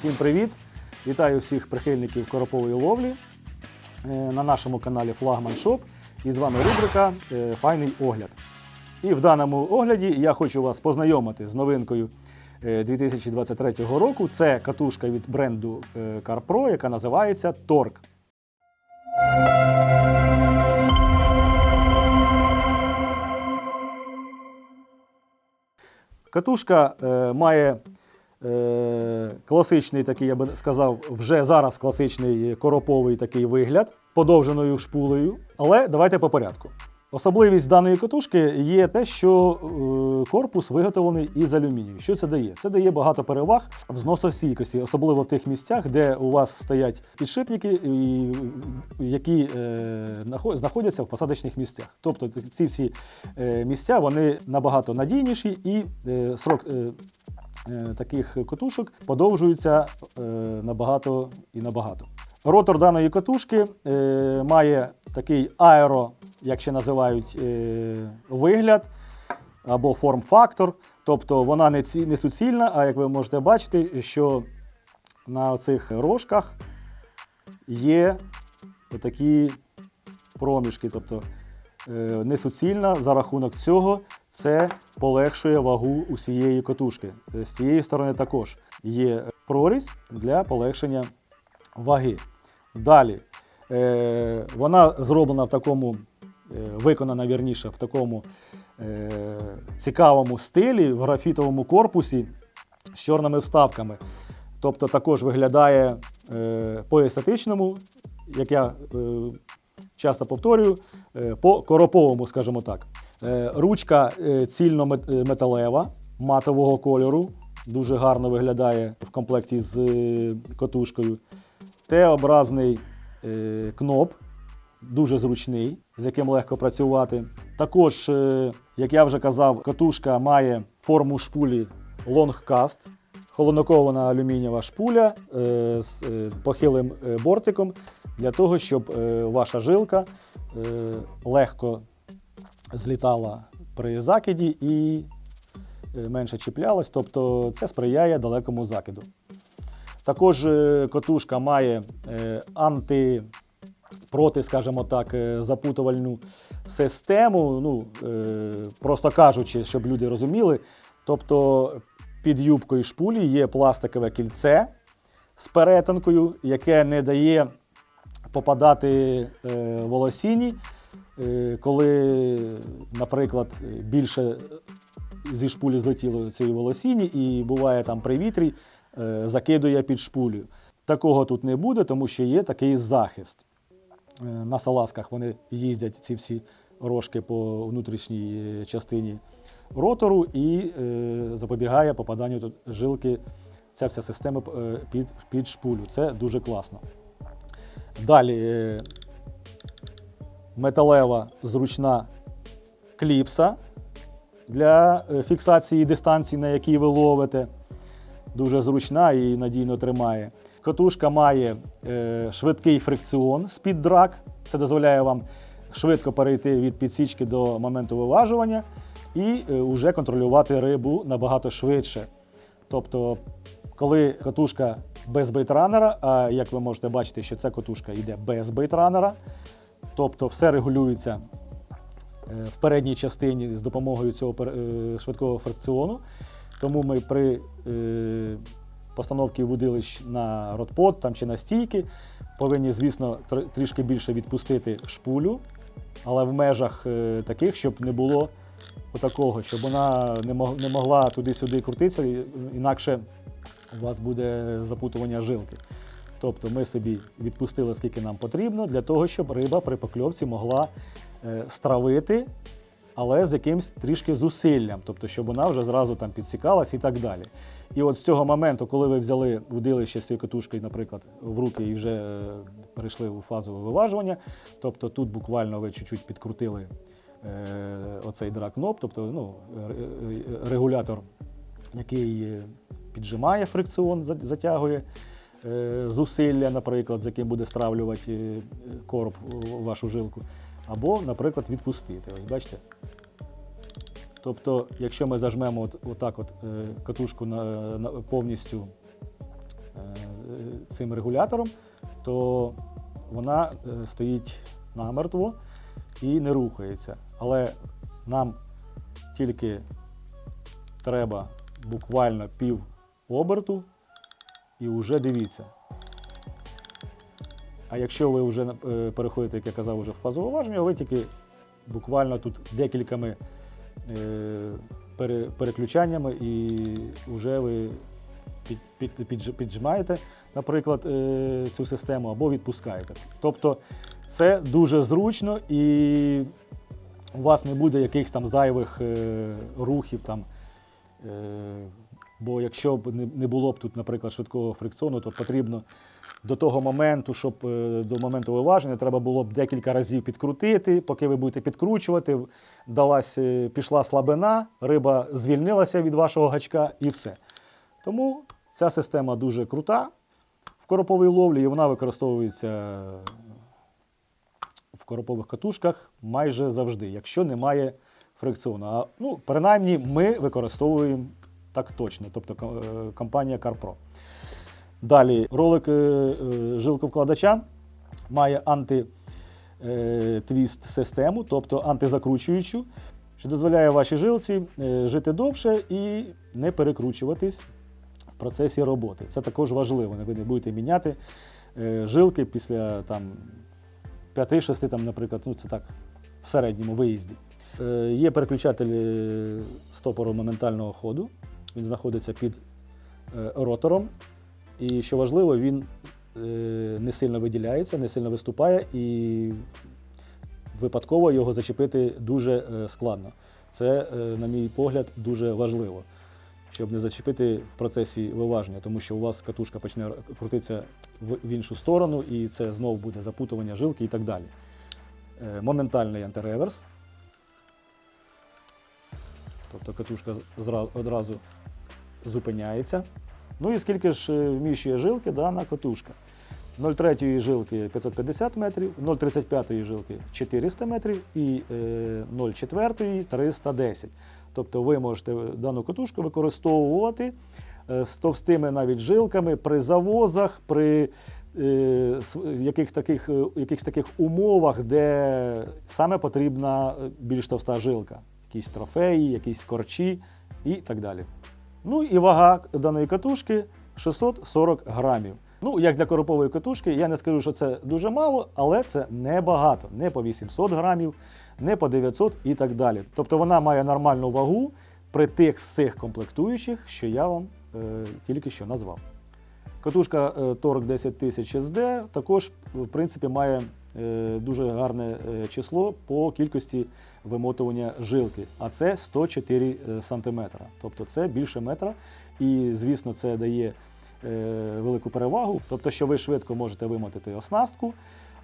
Всім привіт! Вітаю всіх прихильників коропової ловлі е, на нашому каналі Флагман Шоп. І з вами рубрика е, Файний огляд. І в даному огляді я хочу вас познайомити з новинкою е, 2023 року. Це катушка від бренду е, CarPro, яка називається Торк. Катушка е, має е, класичний такий, я би сказав, вже зараз класичний короповий такий вигляд, подовженою шпулею. Але давайте по порядку. Особливість даної катушки є те, що е, корпус виготовлений із алюмінію. Що це дає? Це дає багато переваг в зносостійкості, особливо в тих місцях, де у вас стоять підшипники, які е, знаходяться в посадочних місцях. Тобто ці всі е, місця вони набагато надійніші і е, срок. Е, таких катушок подовжується е, набагато і набагато. Ротор даної катушки е, має такий аеро, як ще називають, вигляд або форм-фактор. Тобто вона не, ці, не суцільна, а як ви можете бачити, що на цих рожках є такі проміжки. Тобто не суцільна за рахунок цього це полегшує вагу усієї катушки. Е, З цієї сторони також є прорізь для полегшення ваги. Далі е, вона зроблена в такому, е, виконана вірніше, в такому цікавому стилі, в графітовому корпусі з чорними вставками. Тобто також виглядає по естетичному, як я часто повторюю, по короповому, скажімо так. Е, Ручка е, цільнометалева, матового кольору, дуже гарно виглядає в комплекті з е, катушкою. Т-образний е, кноп, дуже зручний, з яким легко працювати. Також, е, як я вже казав, катушка має форму шпулі Longcast, холоднокована алюмінієва шпуля е, з е, похилим е, бортиком для того, щоб е, ваша жилка е, легко злітала при закиді і е, менше чіплялась, тобто це сприяє далекому закиду. Також е, котушка має е, анти, проти, скажімо так, запутувальну систему. Ну, просто кажучи, щоб люди розуміли. Тобто під юбкою шпулі є пластикове кільце з перетинкою, яке не дає попадати волосіні, коли, наприклад, більше зі шпулі злетіло цієї волосіні, і буває там при вітрі е, закидує під шпулю. Такого тут не буде, тому що є такий захист. Е, На салазках вони їздять ці всі рожки по внутрішній е, частині ротору і е, запобігає попаданню тут жилки. Ця вся система е, під, під шпулю. Це дуже класно. Далі е, металева зручна кліпса для е, фіксації дистанції, на якій ви ловите. Дуже зручна і надійно тримає. Катушка має е, швидкий фрикціон з-під драк. Це дозволяє вам швидко перейти від підсічки до моменту виважування і вже контролювати рибу набагато швидше. Тобто, коли катушка без бейтранера, а як ви можете бачити, що ця катушка йде без бейтранера, тобто все регулюється е, в передній частині з допомогою цього е, швидкого фрикціону. Тому ми при е, постановці вудилищ на ротпот там, чи на стійки повинні, звісно, трішки більше відпустити шпулю, але в межах таких, щоб не було отакого, щоб вона не, могла туди-сюди крутитися, інакше у вас буде запутування жилки. Тобто ми собі відпустили, скільки нам потрібно, для того, щоб риба при покльовці могла е, стравити, але з якимсь трішки зусиллям, тобто, щоб вона вже зразу там підсікалась і так далі. І от з цього моменту, коли ви взяли удилище з цією катушкою, наприклад, в руки і вже е, перейшли у фазу виважування, тобто тут буквально ви чуть-чуть підкрутили е, оцей дракноп, тобто ну, регулятор, який піджимає фрикціон, затягує зусилля, наприклад, з яким буде стравлювати е, короб вашу жилку, або, наприклад, відпустити. Ось бачите. Тобто, якщо ми зажмемо от, отак от, е, катушку на, на, повністю е, цим регулятором, то вона е, стоїть намертво і не рухається. Але нам тільки треба буквально пів оберту і вже дивіться. А якщо ви вже е, переходите, як я казав, вже в фазове важення, ви тільки буквально тут декількома е, переключаннями і вже ви під, під, підж- піджимаєте, наприклад, е, цю систему або відпускаєте. Тобто це дуже зручно і у вас не буде якихось там зайвих рухів. Там, бо якщо б не, було б тут, наприклад, швидкого фрикціону, то потрібно до того моменту, щоб е, до моменту виваження, треба було б декілька разів підкрутити. Поки ви будете підкручувати, далась, е, пішла слабина, риба звільнилася від вашого гачка і все. Тому ця система дуже крута в короповій ловлі, і вона використовується в коропових катушках майже завжди, якщо немає фрикціону. А, ну, принаймні, ми використовуємо так точно, тобто е, компанія CarPro. Далі ролик е, е, жилковкладача має анти-твіст систему, тобто антизакручуючу, що дозволяє вашій жилці жити довше і не перекручуватись в процесі роботи. Це також важливо. Ви не будете міняти жилки після там, 5-6, там, наприклад, ну це так, в середньому виїзді. Є переключатель стопору моментального ходу. Він знаходиться під е, ротором. І що важливо, він е, не сильно виділяється, не сильно виступає, і випадково його зачепити дуже е, складно. Це, на мій погляд, дуже важливо, щоб не зачепити в процесі виваження, тому що у вас катушка почне крутитися в, іншу сторону, і це знову буде запутування жилки і так далі. Моментальний антиреверс. Тобто катушка одразу зупиняється. Ну і скільки ж е, вміщує жилки дана катушка? 0,3 жилки 550 метрів, 0,35 жилки 400 метрів і е, 0,4 310. Тобто ви можете дану катушку використовувати е, з товстими навіть жилками при завозах, при е, яких таких, е, якихось таких умовах, де саме потрібна е, більш товста жилка. Якісь трофеї, якісь корчі і так далі. Ну і вага даної катушки 640 грамів. Ну, як для коропової катушки, я не скажу, що це дуже мало, але це небагато. Не по 800 грамів, не по 900 і так далі. Тобто вона має нормальну вагу при тих всіх комплектуючих, що я вам е, тільки що назвав. Катушка Torque 10000 SD також, в принципі, має дуже гарне е, число по кількості вимотування жилки, а це 104 см. Тобто це більше метра. І, звісно, це дає е, велику перевагу. Тобто, що ви швидко можете вимотати оснастку,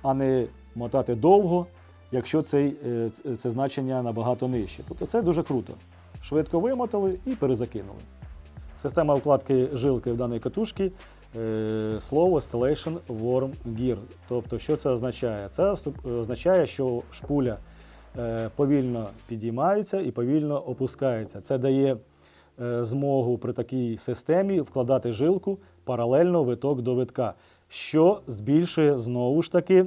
а не мотати довго, якщо цей, е, це значення набагато нижче. Тобто це дуже круто. Швидко вимотали і перезакинули. Система вкладки жилки в даній катушці е, слово Stellation Worm Gear. Тобто, що це означає? Це означає, що шпуля е, повільно підіймається і повільно опускається. Це дає е, змогу при такій системі вкладати жилку паралельно виток до витка, що збільшує знову ж таки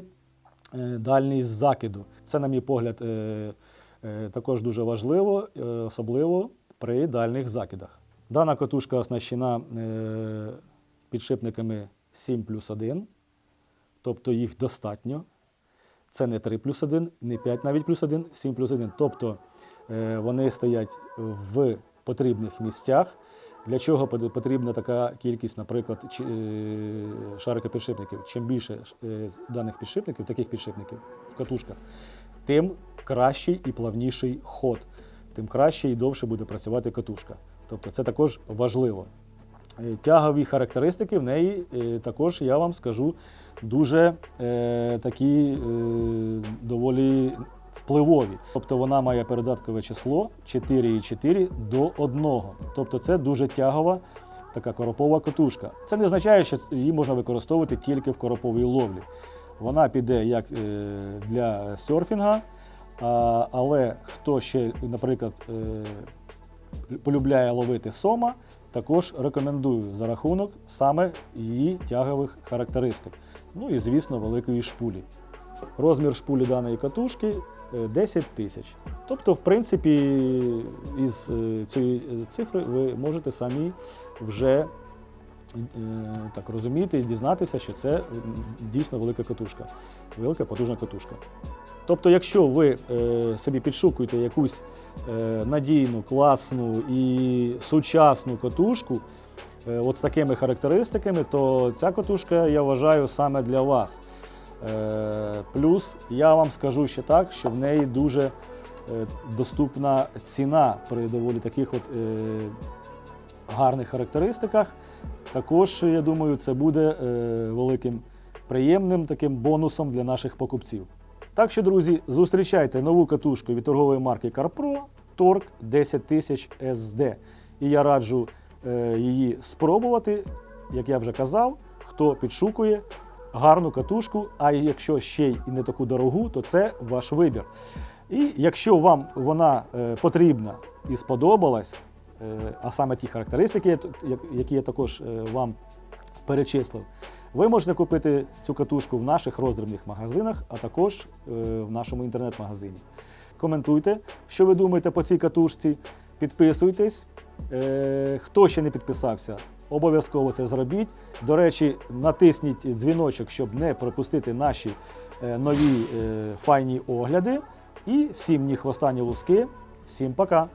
е, дальність закиду. Це, на мій погляд, е, е, також дуже важливо, е, особливо при дальніх закидах. Дана катушка оснащена е, підшипниками 7 плюс 1, тобто їх достатньо. Це не 3 плюс 1, не 5 навіть плюс 1, 7 плюс 1. Тобто е, вони стоять в потрібних місцях. Для чого потрібна така кількість, наприклад, е, шарикопідшипників? Чим більше е, даних підшипників, таких підшипників в катушках, тим кращий і плавніший ход, тим краще і довше буде працювати катушка. Тобто це також важливо. Е, Тягові характеристики в неї е, також, я вам скажу, дуже е, такі доволі впливові. Тобто вона має передаткове число 4,4 до 1. Тобто це дуже тягова така коропова катушка. Це не означає, що її можна використовувати тільки в короповій ловлі. Вона піде як для серфінга, але хто ще, наприклад, полюбляє ловити сома, також рекомендую за рахунок саме її тягових характеристик. Ну і, звісно, великої шпулі. Розмір шпулі даної катушки е, 10 тисяч. Тобто, в принципі, із е, цієї цифри ви можете самі вже е, так розуміти і дізнатися, що це дійсно велика катушка, велика потужна катушка. Тобто, якщо ви е, собі підшукуєте якусь е, надійну, класну і сучасну катушку, е, от з такими характеристиками, то ця катушка, я вважаю, саме для вас. Е, Плюс я вам скажу ще так, що в неї дуже е, доступна ціна при доволі таких от е, гарних характеристиках. Також, я думаю, це буде е, великим приємним таким бонусом для наших покупців. Так що, друзі, зустрічайте нову катушку від торгової марки CarPro Torque 10000 SD. І я раджу е, її спробувати, як я вже казав, хто підшукує гарну катушку, а якщо ще й не таку дорогу, то це ваш вибір. І якщо вам вона е, потрібна і сподобалась, е, а саме ті характеристики, які я також е, вам перечислив, ви можете купити цю катушку в наших роздрібних магазинах, а також е, в нашому інтернет-магазині. Коментуйте, що ви думаєте по цій катушці, підписуйтесь. Е, Хто ще не підписався, обов'язково це зробіть. До речі, натисніть дзвіночок, щоб не пропустити наші е, нові файні огляди. І всім ні хвоста, ні луски. Всім пока!